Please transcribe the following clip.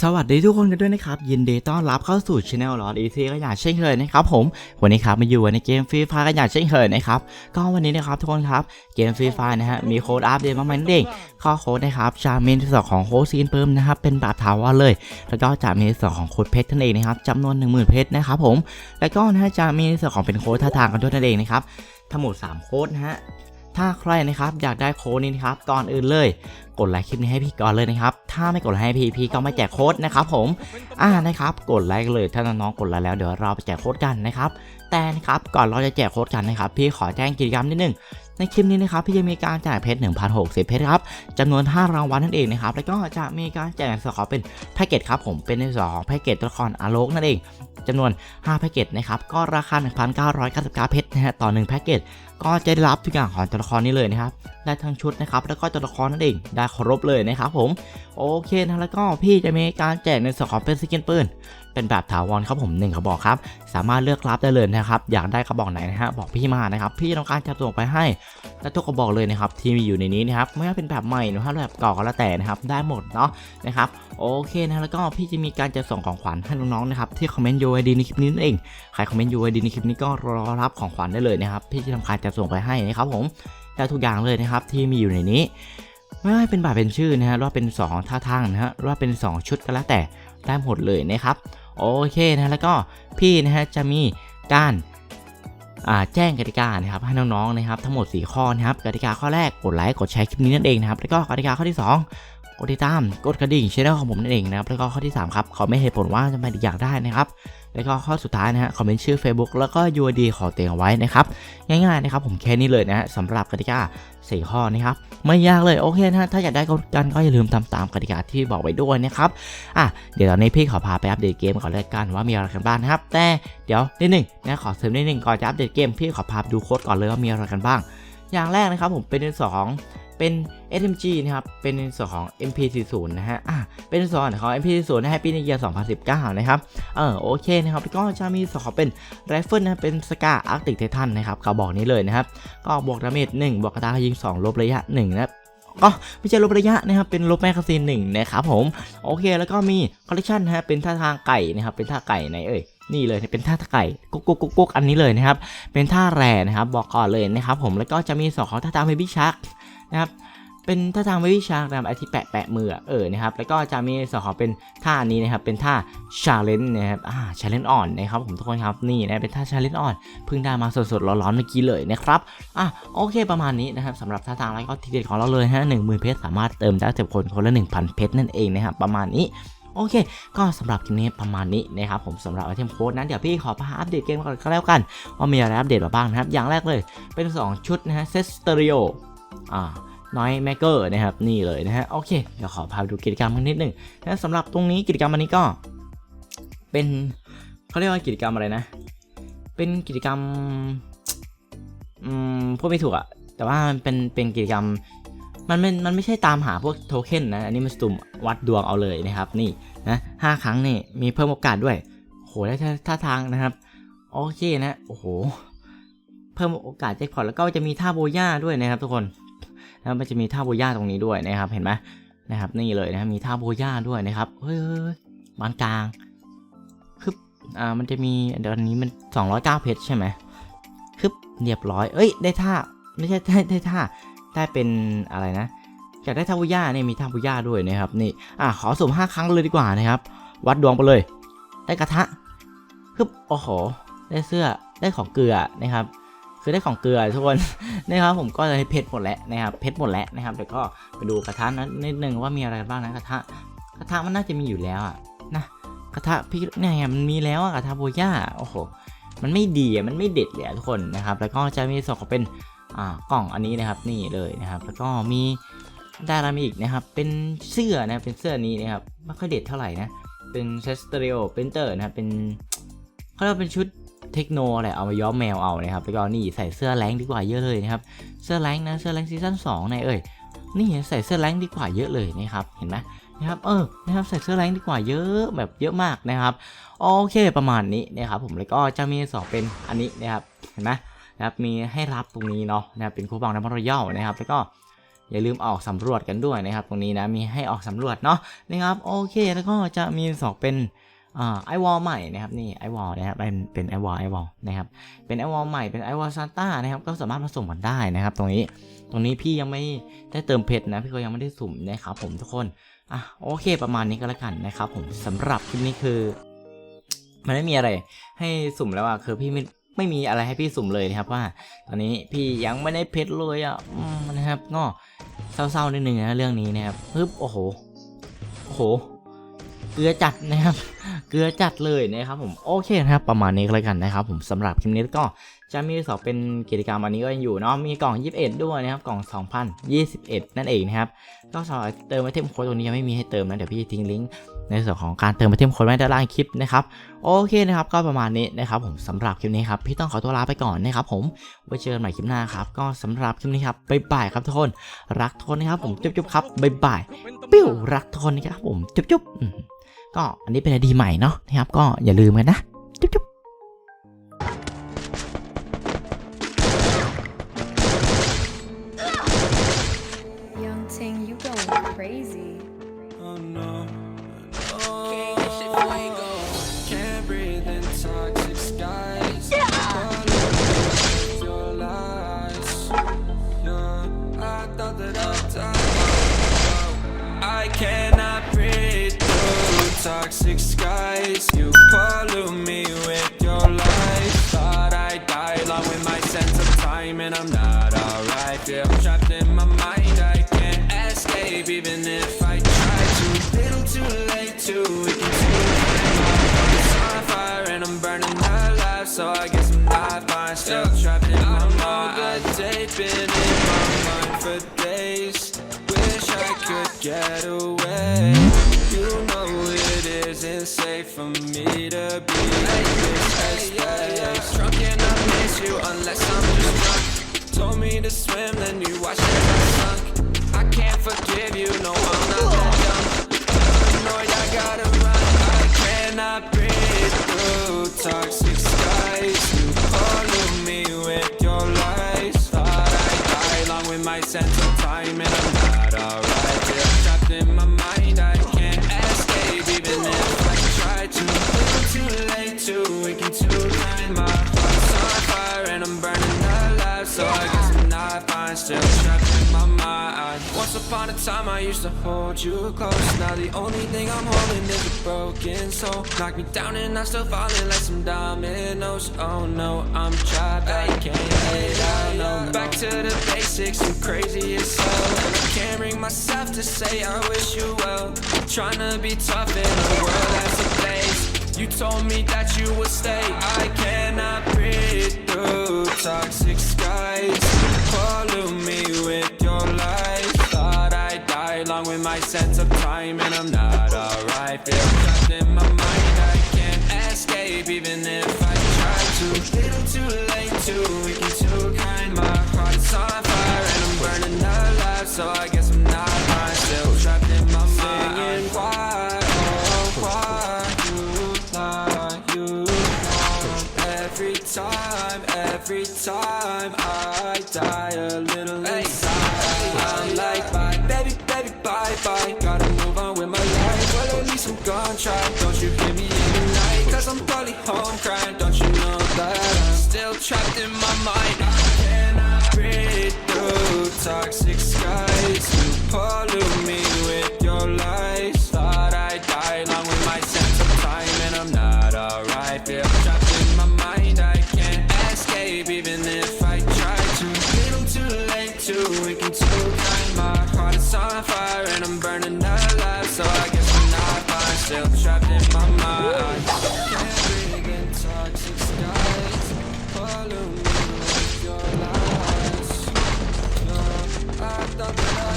สวัสดีทุกคนกันด้วยนะครับ ยินดีต้อนรับเข้าสู่ช anel ลอดอีซีก็อย่างเช่นเคยนะครับผมวันนี้ครับมาอยู่ในเกมฟรีไฟกันอย่างเช่นเคยนะครับก็วันนี้นะครับทุกคนครับเกมฟรีไฟนะฮะมีโค้ดอัปเดตมาใหม่นั่นเองข้อโค้ดนะครับจะมีส่วนของโค้ดซีนเพิ่มนะครับเป็นแบบถาวรเลย แล้วก็จะมีส่วนของโค้ดเพชรนั่นเองนะครับจำนวน 10,000 เพชรนะครับผมแล้วก็นะฮะจะมีส่วนของเป็นโค้ดท่าทางกันด้วยนั่นเองนะครับทั้งหมดสามโค้ดนะฮะ ถ้าใครนะครับอยากได้โค้ดนี้นะครับก่อนอื่นเลย กดไลค์คลิปนี้ให้พี่ก่อนเลยนะครับ ถ้าไม่กดไลค์ให้พี่พี่ก็ไม่แจกโค้ดนะครับผมอ่านะครับกดไลค์เลยถ้าน้องๆกดไลค์แล้วเดี๋ยวเราไปแจกโค้ดกันนะครับแต่นะครับก่อนเราจะแจกโค้ดกันนะครับพี่ขอแจ้งกิจกรรมนิดนึงในคลิปนี้นะครับพี่จะมีการแจกเพชร1,060 เพชรครับจำนวน 5 รางวัลนั่นเองนะครับแล้วก็จะมีการแจกในส่วนของเป็นแพ็กเกจครับผมเป็นในส่วนของแพ็กเกจตัวละครอาโลกนั่นเองจำนวน 5 แพ็กเกจนะครับก็ราคา 1,999 เพชรนะฮะต่อ 1 แพ็กเกจ ก็จะได้รับทุกอย่างของตัวละครนี้เลยนะครับได้ทั้งชุดนะครับแล้วก็ตัวละครนั่นเองได้ครบเลยนะครับผมโอเคนะแล้วก็พี่จะมีการแจกในส่วนของเป็นสกินปืนเป็นแบบถาวรครับผมหนึ่งกระบอกครับสามารถเลือกรับได้เลยนะครับอยากได้กระบอกไหนนะฮะบอกพี่มานะครับพี่ต้องการจะส่งไปให้และทุกกระบอกเลยนะครับที่มีอยู่ในนี้นะครับไม่ว่าเป็นแบบใหม่หรือว่าแบบเก่าก็แล้วแต่นะครับได้หมดเนาะนะครับโอเคนะแล้วก็พี่จะมีการจะส่งของขวัญให้น้องๆนะครับที่คอมเมนต์ UID ในคลิปนี้นั่นเองใครคอมเมนต์ UID ในคลิปนี้ก็รอรับของขวัญได้เลยนะครับพี่จะทำการจะส่งไปให้นะครับผมได้ทุกอย่างเลยนะครับที่มีอยู่ในนี้ ไม่ว่าเป็นแบบเป็นชื่อนะฮะรือว่าเป็น 2 ท่าทางนะฮะรือว่าเป็น 2 ชุดก็แล้วแต่ได้หมดเลยนะครับโอเคนะแล้วก็พี่นะฮะจะมีการแจ้งกติกานะครับให้น้องๆนะครับทั้งหมด 4 ข้อนะครับกติกาข้อแรกกดไลค์กดแชร์คลิปนี้นั่นเองนะครับแล้วก็กติกาข้อที่ 2 ดติดตามกดกระดิ่งช่องของผมนั่นเองนะครับแล้วก็ข้อที่ 3 ครับขอไม่เหตุผลว่าทำไมถึงอยากได้นะครับแล้วก็ข้อสุดท้ายนะฮะคอมเมนต์ชื่อ Facebook แล้วก็ UID ขอเตียงเอาไว้นะครับง่ายๆนะครับผมแค่นี้เลยนะฮะสำหรับกติกา4ข้อนะครับไม่ยากเลยโอเคนะฮะถ้าอยากได้กันก็อย่าลืมทำตามกติกาที่บอกไว้ด้วยนะครับอะเดี๋ยวตอนนี้พี่ขอพาไปอัปเดตเกมก่อนเลยกันว่ามีอะไรกันบ้างนะครับ แต่เดี๋ยวนิดหนึ่งนะขอเสริมนิดหนึ่งก่อนจะอัปเดตเกมพี่ขอพาดูโค้ดก่อนเลยว่ามีอะไรกันบ้าง อย่างแรกนะครับผมเป็นในส่วนของ เป็น SMG นะครับ เป็นในส่วนของ MP40 นะฮะ อะ เป็นส่วนของ MP40 นะ Happy New Year 2019 นะครับ เออโอเคนะครับ ก็จะมีส่วนของเป็นไรเฟิลนะ เป็นสกาอาร์กติกไททันนะครับกระบอกนี้เลยนะครับ ก็บวกดาเมจ1บวกกระตายิง 2 ลบระยะ 1 นะครับก็ไม่ใช่ลบระยะนะครับ เป็นลบแมกกาซีน1นะครับผม โอเค แล้วก็มีคอลเลคชันนะฮะ เป็นท่าทางไก่นะครับ เป็นท่าไก่ไหนเอ่ย นี่เลย เป็นท่าไก่กุ๊กกุ๊กกุ๊กกุ๊กอันนี้เลยนะครับ เป็นท่าแร่นะครับ บอกก่อนเลยนะครับผม แล้วก็จะมีสองของท่าทางเบบี้ชัก นะครับเป็นท่าทางเบบี้ชาร์กนะครับไอที่แปะแปะมือเออนะครับแล้วก็จะมีส่วนขอเป็นท่านี้นะครับเป็นท่าชาเลนจ์นะครับอ่าชาเลนจ์อ่อนนะครับผมทุกคนครับนี่นะเป็นท่าชาเลนจ์อ่อนเพิ่งได้มาสดๆร้อนๆเมื่อกี้เลยนะครับอะโอเคประมาณนี้นะครับสำหรับท่าทางแล้วก็ทีเด็ดของเราเลยฮะหนึ่งหมื่นเพชรสามารถเติมได้เต็มคนคนละหนึ่งพันเพชรนั่นเองนะครับประมาณนี้โอเค ก็สำหรับคลิปนี้ประมาณนี้นะครับผมสำหรับไอเทมโค้ดนั้นเดี๋ยวพี่ขอพาอัปเดตเกมก่อนก็แล้วกัน ว่ามีอะไรอัปเดตมาบ้างนะครับ อย่างแรกเลยเป็นสองชุดนะฮะเซสเตอริโอ น้อยแมกเกอร์นะครับนี่เลยนะฮะโอเคเดี๋ยวขอพาดูกิจกรรมกันนิดหนึ่งนะสำหรับตรงนี้กิจกรรมอันนี้ก็เป็นเขาเรียกว่ากิจกรรมอะไรนะ เป็นกิจกรรมอืมพูดไม่ถูกอะแต่ว่ามันเป็นเป็นกิจกรรมมันมันมันไม่ใช่ตามหาพวกโทเค็นนะอันนี้มันสุ่มวัดดวงเอาเลยนะครับนี่นะห้าครั้งนี่มีเพิ่มโอกาสด้วยโหได้ท่าท่าทางนะครับโอเคนะโอ้โหเพิ่มโอกาสแจ็คพอตแล้วก็จะมีท่าโบย่าด้วยนะครับทุกคน แล้วมันจะมีท่าโบย่าตรงนี้ด้วยนะครับ เห็นไหมนะครับ นี่เลยนะครับมีท่าโบย่าด้วยนะครับเฮ้ยบานกลางคืออ่ามันจะมีเดี๋ยวอันนี้มัน209เพชรใช่ไหมคือเรียบร้อย เอ้ย ได้ท่าไม่ใช่ได้ได้ท่าได้เป็นอะไรนะอยากได้ท่าโบย่าเนี่ยมีท่าโบย่าด้วยนะครับนี่อะขอสุ่ม5ครั้งเลยดีกว่านะครับ วัดดวงไปเลย ได้กระทะคือโอ้โหได้เสื้อได้ของเกลือนะครับ คือได้ของเกลือทุกคนนะครับผมก็เลยเพชรหมดแล้วนะครับเพชรหมดแล้วนะครับเดี๋ยวก็ไปดูกระทะนั้นนิดนึงว่ามีอะไรบ้างนะกระทะกระทะมันน่าจะมีอยู่แล้วอะนะกระทะพี่เนี่ยมันมีแล้วอะกระทะโบย่าโอ้โหมันไม่ดีอะมันไม่เด็ดเลยทุกคนนะครับ แล้วก็จะมีส่วนของเป็นอ่ากล่องอันนี้นะครับนี่เลยนะครับ แล้วก็มีได้อะไรมาอีกนะครับ เป็นเสื้อนะเป็นเสื้อนี้นะครับไม่ค่อยเด็ดเท่าไหร่นะเป็นเซสเตอริโอเป็นเตอร์นะครับเป็นเขาเรียกเป็นชุด เทคโนอะไรเอามาย้อมแมวเอานะครับแล้วก็นี่ใส่เสื้อแรงดีกว่าเยอะเลยนะครับเสื้อแรงนะเสื้อแรงซีซั่น2ในเอ้ยนี่ใส่เสื้อแรงดีกว่าเยอะเลยนะครับเห็นไหมนะครับเออนะครับใส่เสื้อแรงดีกว่าเยอะแบบเยอะมากนะครับโอเคประมาณนี้นะครับผมแล้วก็จะมีสองเป็นอันนี้นะครับเห็นไหมนะครับมีให้รับตรงนี้เนาะนะครับเป็นคูปองน้ำมันรอยัลนะครับแล้วก็อย่าลืมออกสำรวจกันด้วยนะครับ ตรงนี้นะมีให้ออกสำรวจเนาะนะครับโอเคแล้วก็จะมีสองเป็น ไอวอลใหม่นะครับนี่ไอวอลนะครับเป็นเป็นไอวอลไอวอลนะครับเป็นไอวอลใหม่เป็นไอวอลซานต้านะครับก็สามารถมาสุ่มกันได้นะครับ ตรงนี้ตรงนี้พี่ยังไม่ได้เติมเพชรนะพี่ก็ยังไม่ได้สุ่มนะครับผมทุกคนอะโอเคประมาณนี้ก็แล้วกันนะครับผมสำหรับคลิปนี้คือ มันไม่มีอะไรให้สุ่มแล้วอะคือพี่ไม่ไม่มีอะไรให้พี่สุ่มเลยนะครับว่า ตอนนี้พี่ยังไม่ได้เพชรเลยอะนะครับก็เศร้าๆนิดนึงนะเรื่องนี้นะครับปึ๊บโอ้โหโอ้โห เกลือจัดนะครับ เกลือจัดเลยนะครับผม โอเคนะครับ ประมาณนี้เลยกันนะครับผมสำหรับคลิปนี้ก็ จะมีสองเป็นกิจกรรมอันนี้ก็ยังอยู่เนาะมีกล่อง 21 ด้วยนะครับกล่อง 2021 นั่นเองนะครับก็สำหรับเติมไอเทมโค้ดตรงนี้ยังไม่มีให้เติมนะเดี๋ยวพี่ทิ้งลิงก์ในส่วนของการเติมไอเทมโค้ดไว้ด้านล่างคลิปนะครับโอเคนะครับก็ประมาณนี้นะครับผมสำหรับคลิปนี้ครับพี่ต้องขอตัวลาไปก่อนนะครับผมไว้เจอกันใหม่คลิปหน้าครับก็สำหรับคลิปนี้ครับบ๊ายบายครับทุกคนรักทุกคนนะครับผมจุ๊บๆครับบ๊ายบายปิ้วรักทุกคนนะครับผมจุ๊บจุ๊บอืมก็อันนี้เป็นไอดีใหม่เนาะนะครับก็อย่าลืมกันนะจุ๊บ crazy. Oh no, no. Can't breathe in toxic skies. Follow your lies. Yeah, I thought that I'd die. I cannot breathe through toxic skies. You to swim, then you watched as I sunk. I can't forgive you, no, I'm not that dumb. No, I gotta run. I cannot breathe through toxic skies. You pollute me with your lies. Thought I'd die along with my sense upon a time, I used to hold you close. Now the only thing I'm holding is a broken soul. Knock me down and I'm still falling like some dominoes. Oh no, I'm trapped. I can't get out. No, back to the basics. I'm crazy as hell. I can't bring myself to say I wish you well. Trying to be tough in a world that's a place. You told me that you would stay. I cannot breathe through toxic skies. Follow me with your lies. Along with my sense of time, and I'm not alright. Feel trapped in my mind. I can't escape, even if I try to. Little too late to weaken too kind. My heart is on fire, and I'm burning alive. So I guess I'm not fine. Still trapped in my mind. Singing why, oh why you lie, you know every time, every time I die a little inside. Try. Don't you hear me in the night? Cause I'm probably home crying. Don't you know that I'm still trapped in my mind? dun, dun, dun.